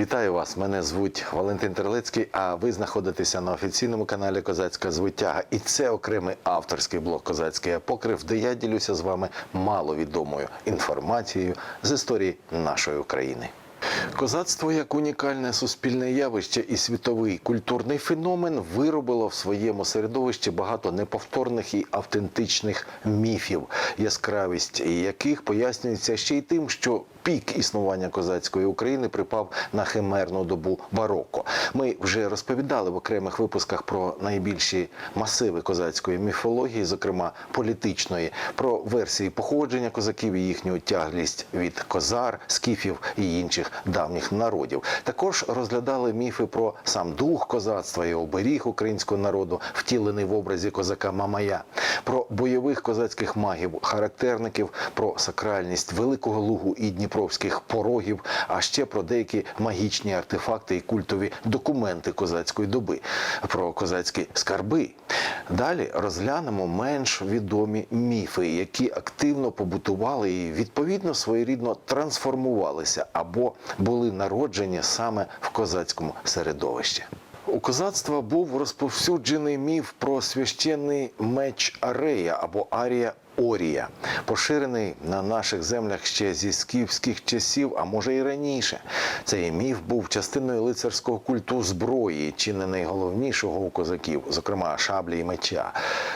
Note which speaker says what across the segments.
Speaker 1: Вітаю вас! Мене звуть Валентин Терлецький, а ви знаходитеся на офіційному каналі Козацька звитяга. І це окремий авторський блог Козацький апокрив, де я ділюся з вами маловідомою інформацією з історії нашої України. Козацтво як унікальне суспільне явище і світовий культурний феномен виробило в своєму середовищі багато неповторних і автентичних міфів, яскравість яких пояснюється ще й тим, що пік існування козацької України припав на химерну добу бароко. Ми вже розповідали в окремих випусках про найбільші масиви козацької міфології, зокрема політичної, про версії походження козаків і їхню тяглість від козар, скіфів і інших давніх народів. Також розглядали міфи про сам дух козацтва і оберіг українського народу, втілений в образі козака Мамая, про бойових козацьких магів, характерників, про сакральність великого лугу і дніпровських порогів, а ще про деякі магічні артефакти і культові документи козацької доби, про козацькі скарби. Далі розглянемо менш відомі міфи, які активно побутували і відповідно своєрідно трансформувалися або були народжені саме в козацькому середовищі. У козацтва був розповсюджений міф про священний меч Арея або Арія Орія, поширений на наших землях ще зі скіфських часів, а може і раніше. Цей міф був частиною лицарського культу зброї, чи не найголовнішого у козаків, зокрема шаблі і меча.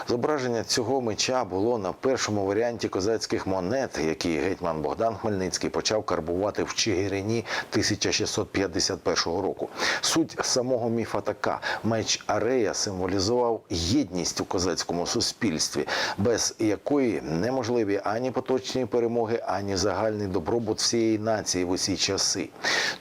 Speaker 1: Зображення цього меча було на першому варіанті козацьких монет, які гетьман Богдан Хмельницький почав карбувати в Чигирині 1651 року. Суть самого міфа така: меч Арея символізував єдність у козацькому суспільстві, без якої неможливі ані поточні перемоги, ані загальний добробут всієї нації в усі часи.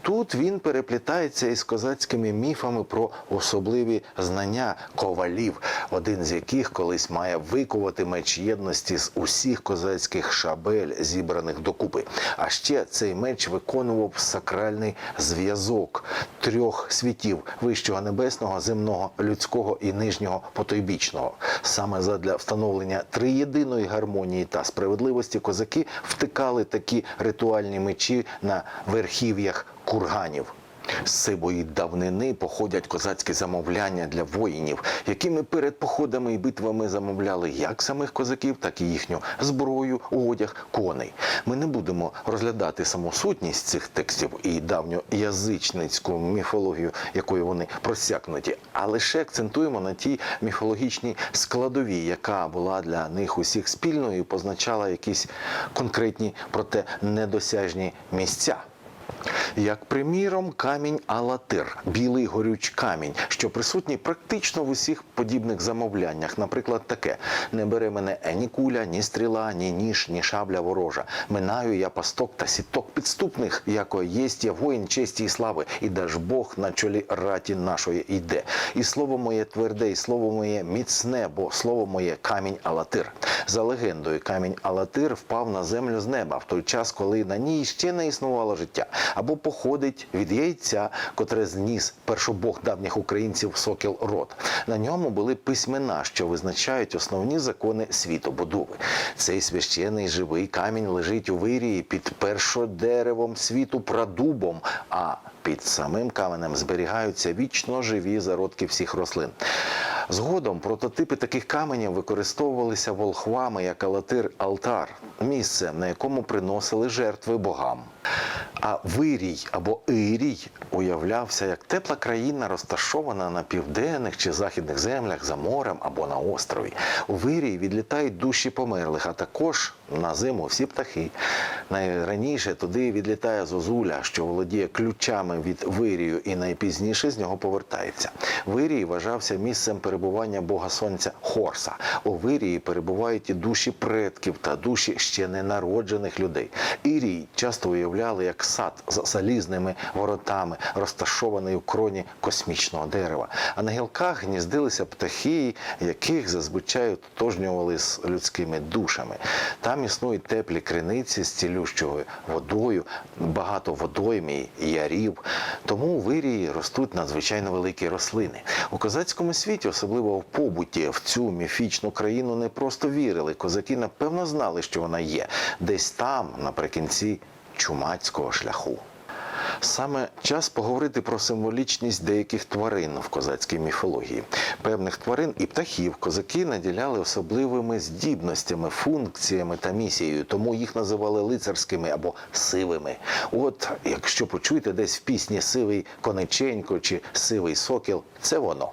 Speaker 1: Тут він переплітається із козацькими міфами про особливі знання ковалів, один з яких колись має викувати меч єдності з усіх козацьких шабель, зібраних докупи. А ще цей меч виконував сакральний зв'язок трьох світів вищого небесного, земного, людського і нижнього потойбічного. Саме задля встановлення триєдиної гармонії та справедливості козаки втикали такі ритуальні мечі на верхів'ях курганів. З сивої давнини походять козацькі замовляння для воїнів, якими перед походами і битвами замовляли як самих козаків, так і їхню зброю, одяг, коней. Ми не будемо розглядати саму сутність цих текстів і давньоязичницьку міфологію, якою вони просякнуті, а лише акцентуємо на тій міфологічній складовій, яка була для них усіх спільною і позначала якісь конкретні, проте недосяжні місця. Як приміром, камінь Алатир, білий горюч камінь, що присутній практично в усіх подібних замовляннях. Наприклад, таке: не бере мене ні куля, ні стріла, ні ніж, ні шабля ворожа. Минаю я пасток та сіток підступних, яко єсть я воїн честі і слави, і даж Бог на чолі раті нашої йде. І слово моє тверде, і слово моє міцне, бо слово моє камінь Алатир. За легендою, камінь Алатир впав на землю з неба в той час, коли на ній ще не існувало життя, або походить від яйця, котре зніс першобог давніх українців Сокіл Рот. На ньому були письмена, що визначають основні закони світобудови. Цей священий живий камінь лежить у вирії під першодеревом світу прадубом. а під самим каменем зберігаються вічно живі зародки всіх рослин. Згодом прототипи таких каменів використовувалися волхвами як алатир алтар, місце, на якому приносили жертви богам. А вирій або ірій уявлявся як тепла країна, розташована на південних чи західних землях за морем або на острові. У вирії відлітають душі померлих, а також на зиму всі птахи. Найраніше туди відлітає зозуля, що володіє ключами від вирію, і найпізніше з нього повертається. Вирій вважався місцем перебування бога сонця Хорса. У вирії перебувають і душі предків та душі ще ненароджених людей. Ірій часто уявляли як сад з залізними воротами, розташований у кроні космічного дерева. А на гілках гніздилися птахи, яких зазвичай ототожнювали з людськими душами. Там існують теплі криниці з цілющою водою, багато водойм і ярів. Тому у вирії ростуть надзвичайно великі рослини. У козацькому світі, особливо в побуті, в цю міфічну країну не просто вірили. Козаки напевно знали, що вона є десь там, наприкінці чумацького шляху. Саме час поговорити про символічність деяких тварин в козацькій міфології. Певних тварин і птахів козаки наділяли особливими здібностями, функціями та місією, тому їх називали лицарськими або сивими. От якщо почуєте десь в пісні сивий конеченько чи сивий сокіл, це воно.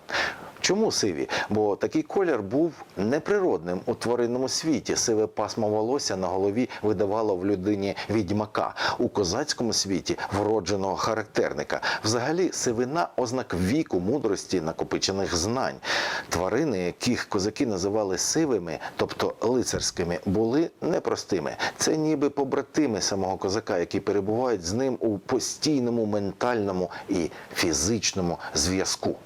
Speaker 1: Чому сиві? Бо такий колір був неприродним у тваринному світі. Сиве пасмо волосся на голові видавало в людині відьмака. У козацькому світі вродженого характерника. Взагалі, сивина ознак віку, мудрості, накопичених знань. Тварини, яких козаки називали сивими, тобто лицарськими, були непростими. Це ніби побратими самого козака, які перебувають з ним у постійному ментальному і фізичному зв'язку.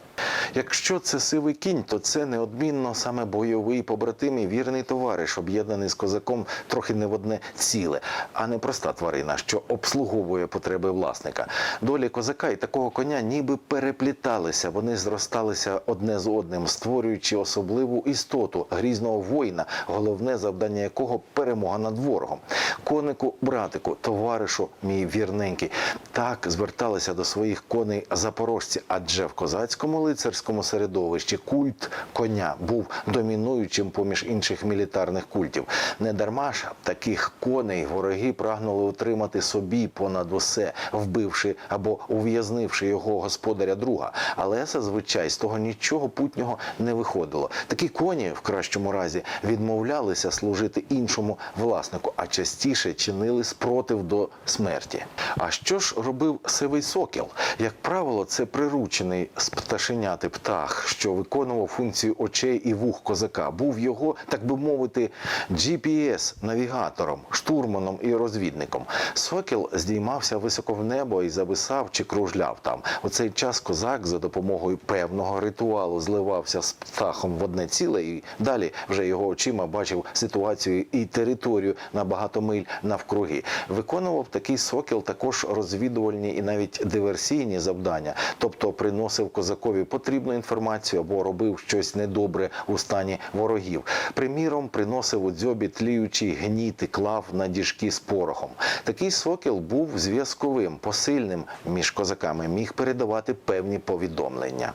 Speaker 1: Якщо це сивий кінь, то це неодмінно саме бойовий побратим і вірний товариш, об'єднаний з козаком трохи не в одне ціле, а не проста тварина, що обслуговує потреби власника. Долі козака і такого коня ніби перепліталися, вони зросталися одне з одним, створюючи особливу істоту грізного воїна, головне завдання якого перемога над ворогом. Конику, братику, товаришу, мій вірненький, так зверталися до своїх коней запорожці, адже в козацькому лицарському середовищі культ коня був домінуючим поміж інших мілітарних культів. Не дарма ж таких коней вороги прагнули утримати собі понад усе, вбивши або ув'язнивши його господаря друга. Але зазвичай з того нічого путнього не виходило. Такі коні в кращому разі відмовлялися служити іншому власнику, а частіше чинили спротив до смерті. А що ж робив сивий сокіл? Як правило, це приручений з пташеняти птах, що виконував функцію очей і вух козака. Був його, так би мовити, GPS-навігатором, штурманом і розвідником. Сокіл здіймався високо в небо і зависав чи кружляв там. У цей час козак за допомогою певного ритуалу зливався з птахом в одне ціле, і далі вже його очима бачив ситуацію і територію на багато миль навкруги. Виконував такий сокіл також розвідувальні і навіть диверсійні завдання, тобто приносив козакові потрібну інформацію або робив щось недобре у стані ворогів. Приміром, приносив у дзьобі тліючий гніт і клав на діжки з порохом. Такий сокіл був зв'язковим, посильним між козаками, міг передавати певні повідомлення.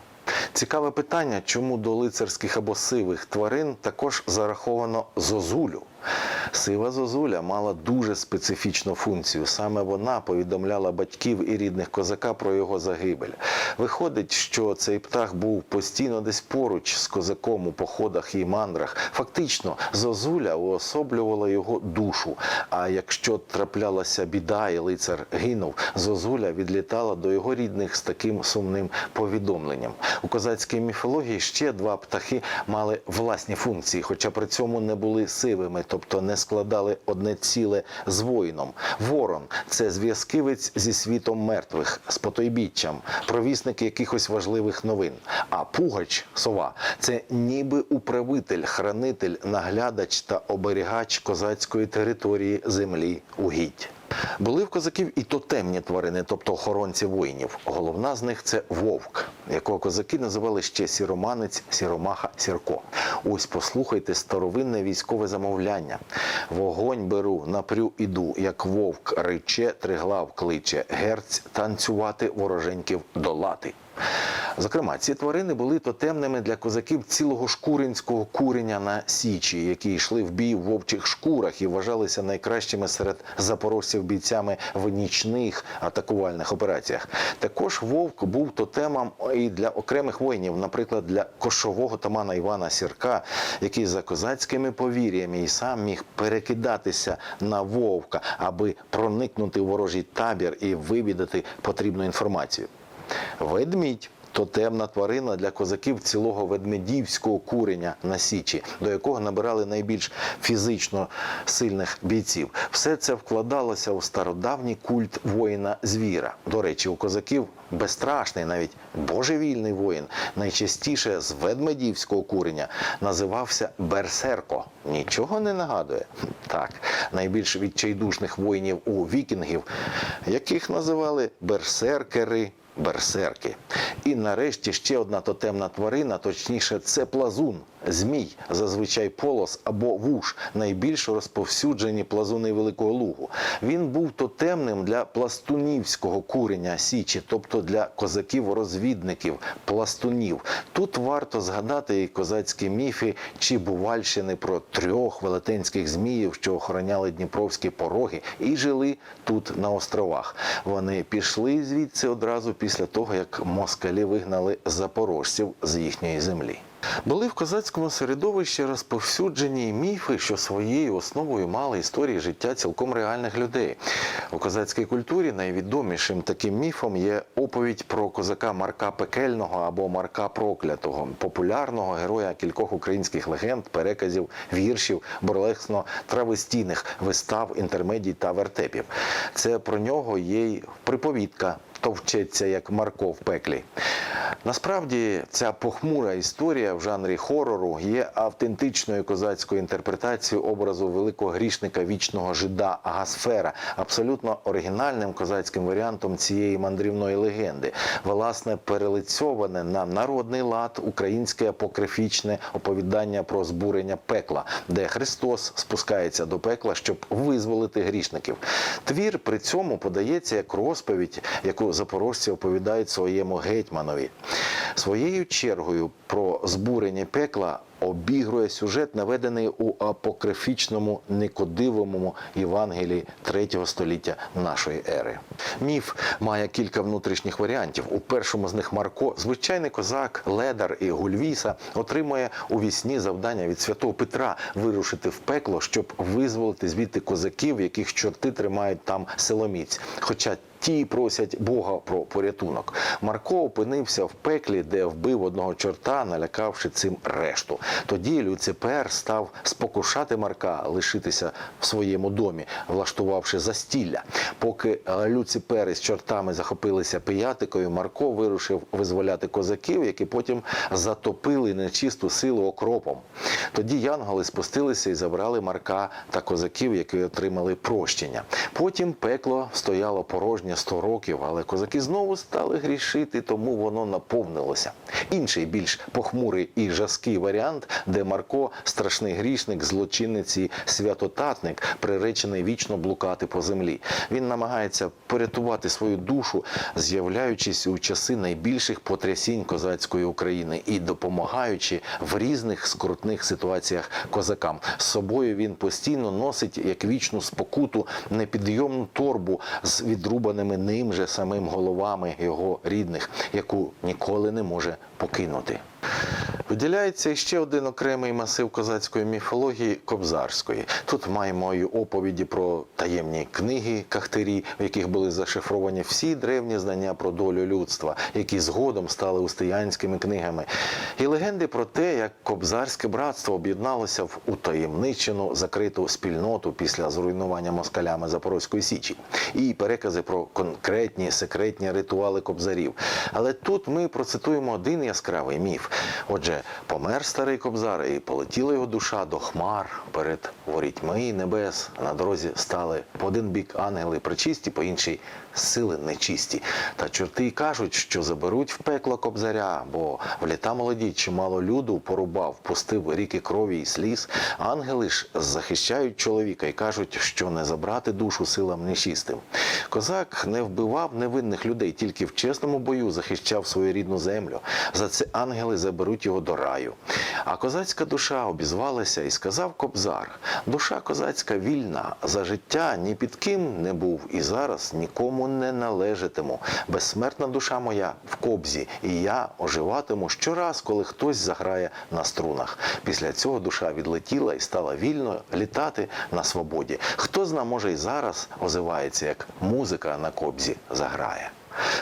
Speaker 1: Цікаве питання, чому до лицарських або сивих тварин також зараховано зозулю. Сива зозуля мала дуже специфічну функцію. Саме вона повідомляла батьків і рідних козака про його загибель. Виходить, що цей птах був постійно десь поруч з козаком у походах і мандрах. Фактично, зозуля уособлювала його душу. А якщо траплялася біда і лицар гинув, зозуля відлітала до його рідних з таким сумним повідомленням. У козацькій міфології ще два птахи мали власні функції, хоча при цьому не були сивими, тобто не складали одне ціле з воїном. Ворон це зв'язкивець зі світом мертвих, з потойбіччям, провісник якихось важливих новин. А пугач, сова, це ніби управитель, хранитель, наглядач та оберігач козацької території землі угідь. Були в козаків і тотемні тварини, тобто охоронці воїнів. Головна з них це вовк, якого козаки називали ще сіроманець, сіромаха, сірко. Ось послухайте старовинне військове замовляння. Вогонь беру, напрю іду, як вовк риче, триглав кличе, герць танцювати вороженьків долати. Зокрема, ці тварини були тотемними для козаків цілого шкуринського курення на Січі, які йшли в бій в вовчих шкурах і вважалися найкращими серед запорожців бійцями в нічних атакувальних операціях. Також вовк був тотемом і для окремих воїнів, наприклад, для кошового тамана Івана Сірка, який за козацькими повір'ями і сам міг перекидатися на вовка, аби проникнути в ворожий табір і вивідати потрібну інформацію. Ведмідь. Тотемна тварина для козаків цілого ведмедівського куреня на січі, до якого набирали найбільш фізично сильних бійців. Все це вкладалося у стародавній культ воїна звіра. До речі, у козаків безстрашний, навіть божевільний воїн, найчастіше з ведмедівського куреня називався берсерко. Нічого не нагадує. Так, найбільш відчайдушних воїнів у вікінгів, яких називали берсеркери берсерки. І нарешті ще одна тотемна тварина, точніше, це плазун, змій, зазвичай полос або вуш, найбільш розповсюджені плазуни Великого Лугу. Він був тотемним для пластунівського курення січі, тобто для козаків-розвідників, пластунів. Тут варто згадати і козацькі міфи чи бувальщини про трьох велетенських зміїв, що охороняли дніпровські пороги і жили тут на островах. Вони пішли звідси одразу після того, як москалі вигнали запорожців з їхньої землі. Були в козацькому середовищі розповсюджені міфи, що своєю основою мали історії життя цілком реальних людей. У козацькій культурі найвідомішим таким міфом є оповідь про козака Марка Пекельного або Марка Проклятого, популярного героя кількох українських легенд, переказів, віршів, бурлесно-травестійних вистав, інтермедій та вертепів. Це про нього є й приповідка товчеться як Марко в пеклі. Насправді ця похмура історія в жанрі хорору є автентичною козацькою інтерпретацією образу великого грішника вічного жида Агасфера, абсолютно оригінальним козацьким варіантом цієї мандрівної легенди, власне, перелицьоване на народний лад українське апокрифічне оповідання про збурення пекла, де Христос спускається до пекла, щоб визволити грішників. Твір при цьому подається як розповідь, яку запорожці оповідають своєму гетьманові. Своєю чергою про збурення пекла обігрує сюжет, наведений у апокрифічному Никодивому Євангелії 3 століття нашої ери. Міф має кілька внутрішніх варіантів. У першому з них Марко, звичайний козак, ледар і гульвіса, отримує у вісні завдання від святого Петра вирушити в пекло, щоб визволити звідти козаків, яких чорти тримають там силоміць. Хоча Ті просять Бога про порятунок. Марко опинився в пеклі, де вбив одного чорта, налякавши цим решту. Тоді Люципер став спокушати Марка лишитися в своєму домі, влаштувавши застілля. Поки е, Люципер із чортами захопилися пиятикою, Марко вирушив визволяти козаків, які потім затопили нечисту силу окропом. Тоді янголи спустилися і забрали Марка та козаків, які отримали прощення. Потім пекло стояло порожнє 100 років, але козаки знову стали грішити, тому воно наповнилося. Інший більш похмурий і жаский варіант, де Марко, страшний грішник, злочинець і святотатник, приречений вічно блукати по землі. Він намагається порятувати свою душу, з'являючись у часи найбільших потрясінь козацької України і допомагаючи в різних скрутних ситуаціях козакам. З собою він постійно носить як вічну спокуту непідйомну торбу з відрубаними ним же самим головами його рідних, яку ніколи не може покинути. Виділяється ще один окремий масив козацької міфології кобзарської. Тут маємо і оповіді про таємні книги кахтирі, в яких були зашифровані всі древні знання про долю людства, які згодом стали устиянськими книгами, і легенди про те, як кобзарське братство об'єдналося в утаємничену закриту спільноту після зруйнування москалями Запорозької січі, і перекази про конкретні секретні ритуали кобзарів. Але тут ми процитуємо один яскравий міф. Отже, помер старий кобзар, і полетіла його душа до хмар перед ворітьми небес. На дорозі стали по один бік ангели причисті, по інший сили нечисті. Та чорти й кажуть, що заберуть в пекло кобзаря, бо в літа молоді чимало люду порубав, пустив ріки крові і сліз. Ангели ж захищають чоловіка і кажуть, що не забрати душу силам нечистим. Козак не вбивав невинних людей, тільки в чесному бою захищав свою рідну землю. За це ангели заберуть його до раю. А козацька душа обізвалася і сказав кобзар: душа козацька вільна, за життя ні під ким не був і зараз нікому не належатиму. Безсмертна душа моя в кобзі, і я оживатиму щораз, коли хтось заграє на струнах. Після цього душа відлетіла і стала вільно літати на свободі. Хто зна, може, і зараз озивається, як музика на кобзі заграє.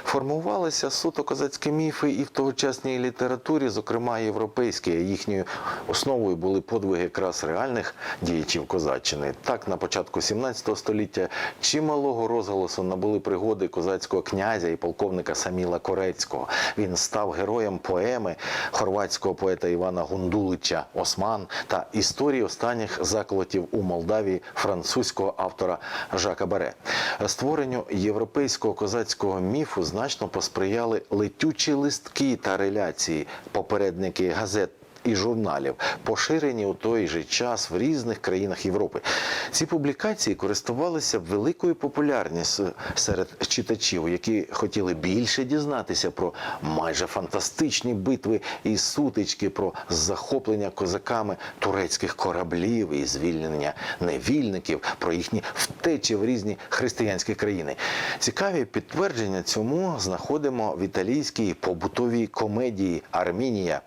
Speaker 1: Формувалися суто козацькі міфи і в тогочасній літературі, зокрема європейській. Їхньою основою були подвиги якраз реальних діячів козаччини. Так, на початку 17 століття чималого розголосу набули пригоди козацького князя і полковника Саміла Корецького. Він став героєм поеми хорватського поета Івана Гундулича Осман та історії останніх заколотів у Молдавії французького автора Жака Баре. Створенню європейського козацького міфу міфу значно посприяли летючі листки та реляції, попередники газет. І журналів, поширені у той же час в різних країнах Європи. Ці публікації користувалися великою популярністю серед читачів, які хотіли більше дізнатися про майже фантастичні битви і сутички, про захоплення козаками турецьких кораблів і звільнення невільників, про їхні втечі в різні християнські країни. Цікаві підтвердження цьому знаходимо в італійській побутовій комедії Армінія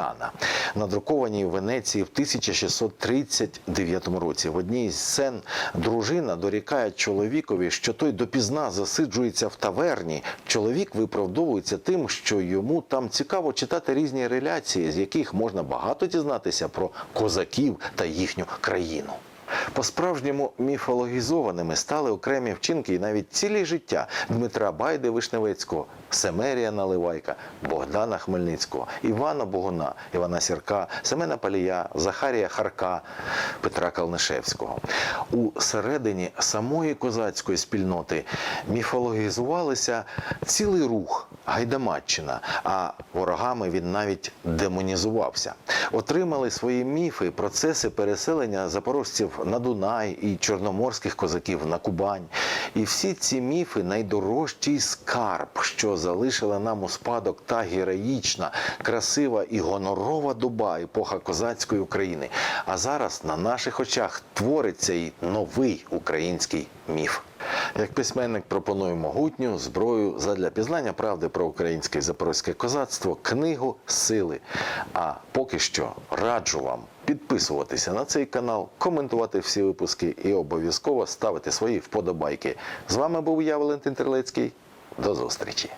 Speaker 1: Кольмініана, надрукованій в Венеції в 1639 році. В одній з сцен дружина дорікає чоловікові, що той допізна засиджується в таверні. Чоловік виправдовується тим, що йому там цікаво читати різні реляції, з яких можна багато дізнатися про козаків та їхню країну. По-справжньому міфологізованими стали окремі вчинки і навіть цілі життя Дмитра Байди Вишневецького, Семерія Наливайка, Богдана Хмельницького, Івана Богуна, Івана Сірка, Семена Палія, Захарія Харка, Петра Калнишевського. У середині самої козацької спільноти міфологізувалися цілий рух. Гайдамаччина, а ворогами він навіть демонізувався. Отримали свої міфи, процеси переселення запорожців на Дунай і чорноморських козаків на Кубань. І всі ці міфи найдорожчий скарб, що залишила нам у спадок та героїчна, красива і гонорова доба епоха козацької України. А зараз на наших очах твориться і новий український міф. Як письменник пропоную могутню зброю задля пізнання правди про українське і запорозьке козацтво, книгу Сили. А поки що раджу вам підписуватися на цей канал, коментувати всі випуски і обов'язково ставити свої вподобайки. З вами був я, Валентин Терлецький. До зустрічі!